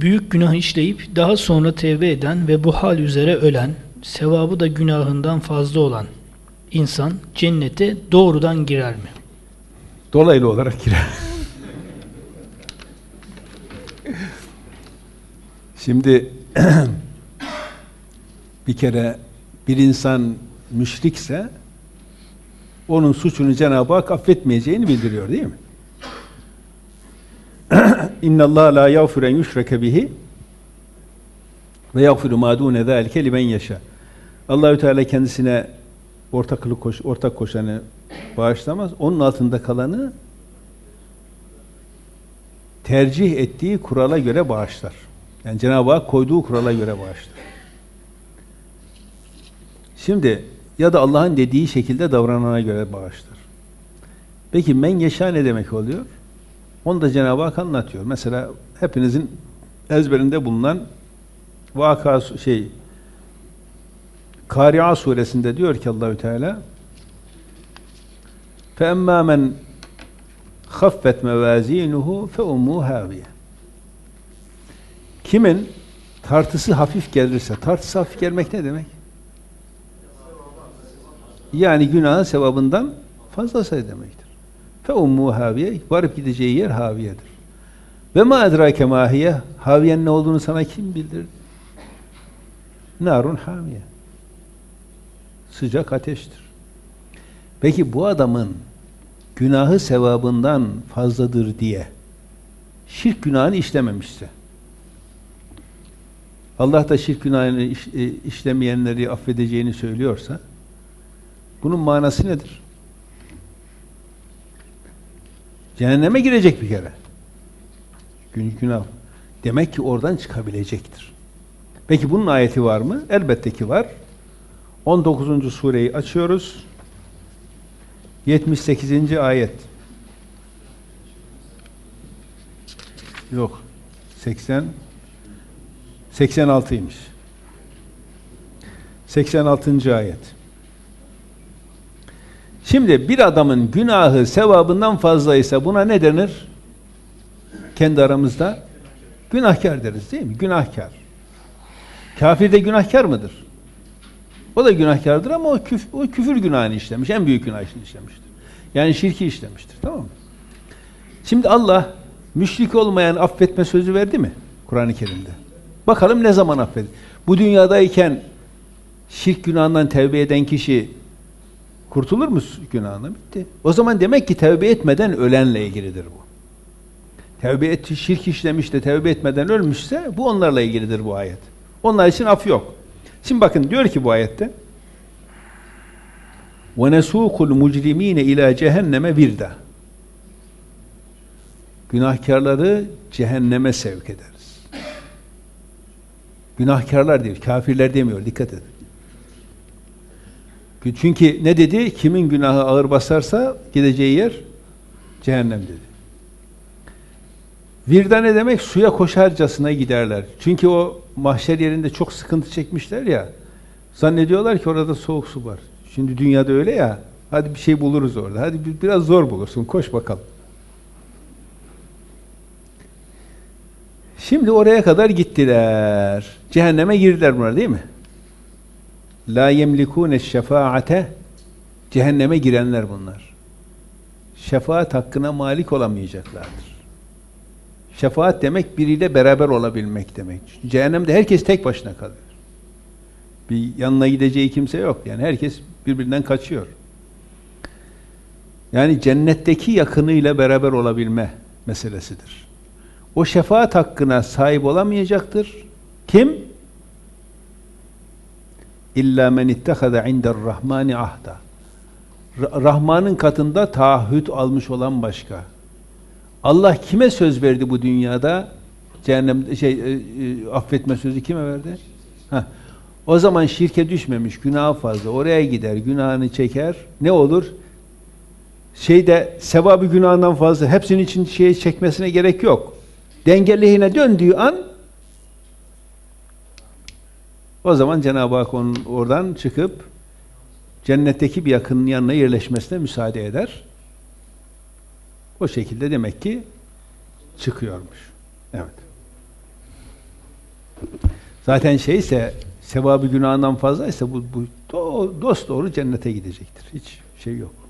Büyük günah işleyip daha sonra tevbe eden ve bu hal üzere ölen, sevabı da günahından fazla olan insan cennete doğrudan girer mi? Dolaylı olarak girer. Şimdi bir kere bir insan müşrikse onun suçunu Cenab-ı Hak affetmeyeceğini bildiriyor değil mi? Allah la yağfiru en yushrake bihi ve yağfiru ma dune zalike limen yasha. Allahü Teala kendisine ortaklık koş, ortak koşanı bağışlamaz. Onun altında kalanı tercih ettiği kurala göre bağışlar. Yani Cenab-ı Hak koyduğu kurala göre bağışlar. Şimdi ya da Allah'ın dediği şekilde davranana göre bağışlar. Peki men yaşa ne demek oluyor? Onu da Cenab-ı Hak anlatıyor. Mesela hepinizin ezberinde bulunan vaka şey Kari'a suresinde diyor ki Allahü Teala فَاَمَّا مَنْ خَفَّتْ مَوَازِينُهُ فَاُمُّهُ هَاوِيَ Kimin tartısı hafif gelirse, tartısı hafif gelmek ne demek? Yani günahın sevabından fazlası demektir. Fe ummu haviye, varıp gideceği yer haviyedir. Ve ma edrake mahiye, haviyenin ne olduğunu sana kim bildirdi? Narun hamiye. Sıcak ateştir. Peki bu adamın günahı sevabından fazladır diye şirk günahını işlememişse Allah da şirk günahını e, işlemeyenleri affedeceğini söylüyorsa bunun manası nedir? Cehenneme girecek bir kere. Gün günah. Demek ki oradan çıkabilecektir. Peki bunun ayeti var mı? Elbette ki var. 19. sureyi açıyoruz. 78. ayet. Yok. 80 86'ymış. 86. ayet. Şimdi bir adamın günahı sevabından fazlaysa buna ne denir? Kendi aramızda günahkar deriz değil mi? Günahkar. Kafir de günahkar mıdır? O da günahkardır ama o, küf, o küfür günahını işlemiş. En büyük günah işlemiştir. Yani şirki işlemiştir. Tamam mı? Şimdi Allah müşrik olmayan affetme sözü verdi mi? Kur'an-ı Kerim'de. Bakalım ne zaman affeder? Bu dünyadayken şirk günahından tevbe eden kişi kurtulur mu günahına? Bitti. O zaman demek ki tevbe etmeden ölenle ilgilidir bu. Tevbe etti, şirk işlemiş de tevbe etmeden ölmüşse bu onlarla ilgilidir bu ayet. Onlar için af yok. Şimdi bakın diyor ki bu ayette وَنَسُوقُ الْمُجْرِم۪ينَ اِلٰى cehenneme virda. Günahkarları cehenneme sevk ederiz. Günahkarlar diyor, kafirler demiyor, dikkat edin. Çünkü ne dedi? Kimin günahı ağır basarsa gideceği yer cehennem dedi. Virda ne demek? Suya koşarcasına giderler. Çünkü o mahşer yerinde çok sıkıntı çekmişler ya. Zannediyorlar ki orada soğuk su var. Şimdi dünyada öyle ya. Hadi bir şey buluruz orada. Hadi biraz zor bulursun. Koş bakalım. Şimdi oraya kadar gittiler. Cehenneme girdiler bunlar değil mi? La yemlikune şefaate Cehenneme girenler bunlar. Şefaat hakkına malik olamayacaklardır. Şefaat demek biriyle beraber olabilmek demek. Cehennemde herkes tek başına kalıyor. Bir yanına gideceği kimse yok. Yani herkes birbirinden kaçıyor. Yani cennetteki yakınıyla beraber olabilme meselesidir. O şefaat hakkına sahip olamayacaktır. Kim? İlla men ittehada indar rahmani ahda. Rahman'ın katında taahhüt almış olan başka. Allah kime söz verdi bu dünyada? Cehennem şey e, e, affetme sözü kime verdi? Heh. O zaman şirke düşmemiş, günah fazla. Oraya gider, günahını çeker. Ne olur? Şeyde sevabı günahından fazla. Hepsinin için şey çekmesine gerek yok. Dengelihine döndüğü an o zaman Cenab-ı Hak onun oradan çıkıp cennetteki bir yakının yanına yerleşmesine müsaade eder. O şekilde demek ki çıkıyormuş. Evet. Zaten şeyse sevabı günahından fazlaysa bu, bu do, dost doğru cennete gidecektir. Hiç şey yok.